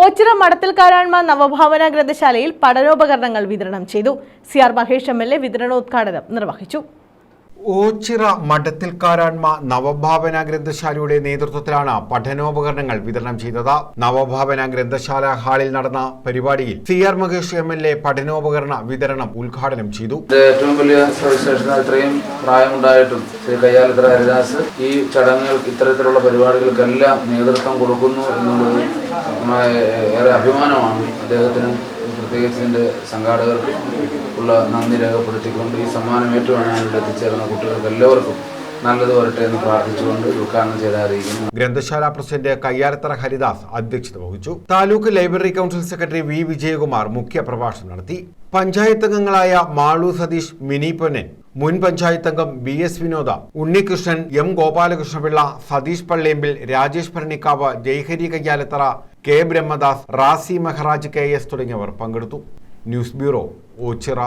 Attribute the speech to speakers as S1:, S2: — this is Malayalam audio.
S1: ഓച്ചിറ മടത്തിൽ കാരാൺമ നവഭാവന ഗ്രന്ഥശാലയിൽ പഠനോപകരണങ്ങൾ വിതരണം ചെയ്തു. C R Mahesh M L A വിതരണോദ്ഘാടനം നിർവഹിച്ചു.
S2: ഓച്ചിറ മഠത്തിൽ കാരാൻമ നവഭാവന ഗ്രന്ഥശാലയുടെ നേതൃത്വത്തിലാണ് പഠനോപകരണങ്ങൾ വിതരണം ചെയ്തത്. നവഭാവന ഗ്രന്ഥശാല ഹാളിൽ നടന്ന പരിപാടിയിൽ C R Mahesh M L A പഠനോപകരണ വിതരണം ഉദ്ഘാടനം ചെയ്തു.
S3: ഏറ്റവും വലിയ സവിശേഷത ഇത്രയും പ്രായമുണ്ടായിട്ടും ശ്രീ കയ്യാലിത്ര ഹരിദാസ് ഈ ചടങ്ങുകൾ ഇത്തരത്തിലുള്ള പരിപാടികൾക്കെല്ലാം നേതൃത്വം കൊടുക്കുന്നു എന്നുള്ളത് ഏറെ അഭിമാനമാണ് അദ്ദേഹത്തിന്. പ്രത്യേകിച്ച് സംഘാടകർക്കും ഉള്ള നന്ദി രേഖപ്പെടുത്തിക്കൊണ്ട് ഈ സമ്മാനം ഏറ്റുവാങ്ങാൻ ഞാനിവിടെ എത്തിച്ചേർന്ന കുട്ടികൾക്ക് എല്ലാവർക്കും നല്ലത് വരട്ടെ എന്ന് പ്രാർത്ഥിച്ചുകൊണ്ട് ഉദ്ഘാടനം ചെയ്ത് അറിയിക്കുന്നു.
S2: ഗ്രന്ഥശാല പ്രസിഡന്റ് കയ്യാരത്തറ ഹരിദാസ് അധ്യക്ഷത വഹിച്ചു. Taluk library council secretary V. Vijayakumar മുഖ്യ പ്രഭാഷണം നടത്തി. പഞ്ചായത്ത് അംഗങ്ങളായ മാളു സതീഷ് മിനി പൊന്നൻ മുൻ പഞ്ചായത്ത് അംഗം B S. Vinoda Unnikrishnan M. Gopalakrishnapillai Satheesh Pallembil Rajesh Bharanikkavu Jayahari Kayyalathara K. Brahmadas Razi Meharaj K. S തുടങ്ങിയവർ പങ്കെടുത്തു. News bureau Ochira.